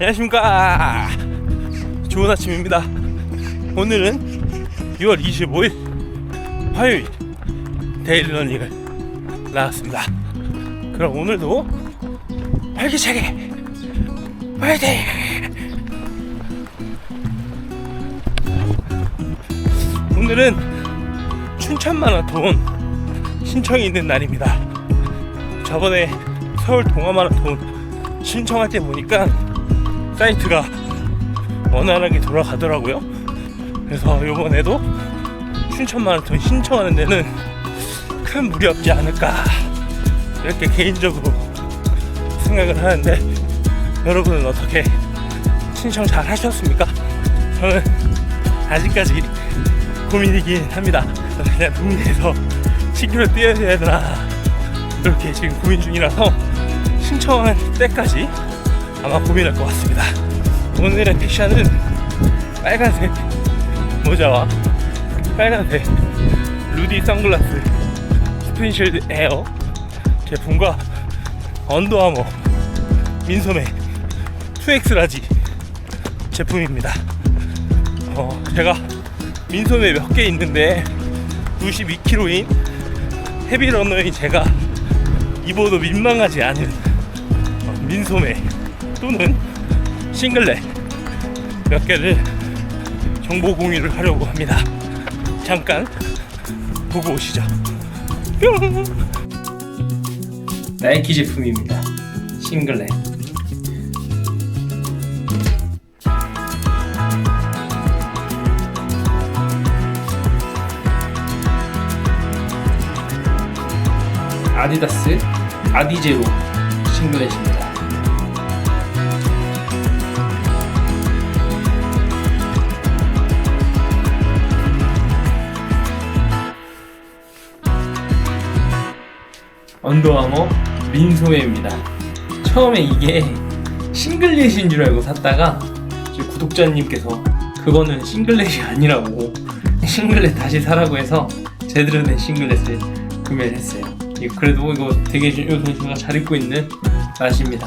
안녕하십니까. 좋은 아침입니다. 오늘은 6월 25일 화요일 데일리 러닝을 나왔습니다. 그럼 오늘도 활기차게 화이팅! 오늘은 춘천 마라톤 신청이 있는 날입니다. 저번에 서울 동아 마라톤 신청할 때 보니까 사이트가 원활하게 돌아가더라고요. 그래서 이번에도 춘천 마라톤 신청하는 데는 큰 무리 없지 않을까 이렇게 개인적으로 생각을 하는데 여러분은 어떻게 신청 잘 하셨습니까? 저는 아직까지 고민이긴 합니다. 그냥 동네에서 10km 뛰어야 되나 이렇게 지금 고민 중이라서 신청한 때까지 아마 고민할 것 같습니다. 오늘의 패션은 빨간색 모자와 빨간색 루디 선글라스 스프린실드 에어 제품과 언더아머 민소매 2X 라지 제품입니다. 어, 제가 민소매 몇 개 있는데 92kg인 헤비러너인 제가 입어도 민망하지 않은 어, 민소매 또는 싱글렛 몇 개를 정보 공유를 하려고 합니다. 잠깐 보고 오시죠. 뿅! 나이키 제품입니다. 싱글렛. 아디다스 아디제로 싱글렛입니다. 언더아머 민소매입니다. 처음에 이게 싱글렛인 줄 알고 샀다가 구독자님께서 그거는 싱글렛이 아니라고 싱글렛 다시 사라고 해서 제대로 된 싱글렛을 구매를 했어요. 이거 그래도 이거 되게 요새 제가 잘 입고 있는 나시입니다.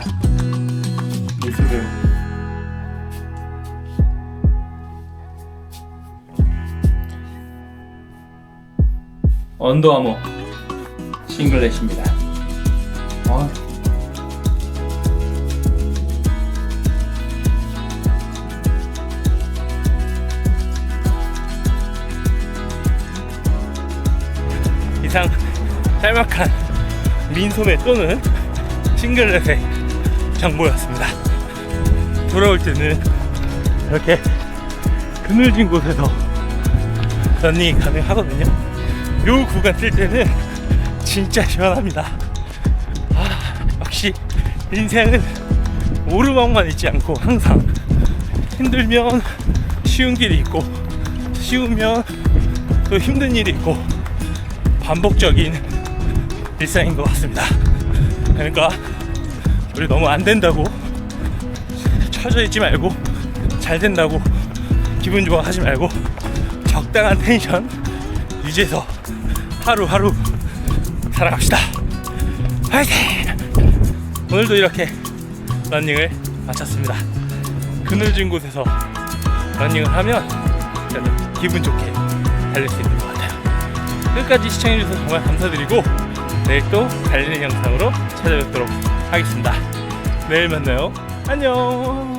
민소매. 언더아머 싱글렛입니다. 아. 이상 짤막한 민소매 또는 싱글렛의 정보였습니다. 돌아올 때는 이렇게 그늘진 곳에서 러닝이 가능하거든요. 요 구간 뛸 때는 진짜 시원합니다. 아, 역시 인생은 오르막만 있지 않고 항상 힘들면 쉬운 길이 있고 쉬우면 또 힘든 일이 있고 반복적인 일상인 것 같습니다. 그러니까 우리 너무 안 된다고 처져 있지 말고 잘 된다고 기분 좋아하지 말고 적당한 텐션 유지해서 하루하루 살아갑시다. 화이팅! 오늘도 이렇게 러닝을 마쳤습니다. 그늘진 곳에서 러닝을 하면 저는 기분 좋게 달릴 수 있는 것 같아요. 끝까지 시청해주셔서 정말 감사드리고 내일 또 달리는 영상으로 찾아뵙도록 하겠습니다. 내일 만나요. 안녕!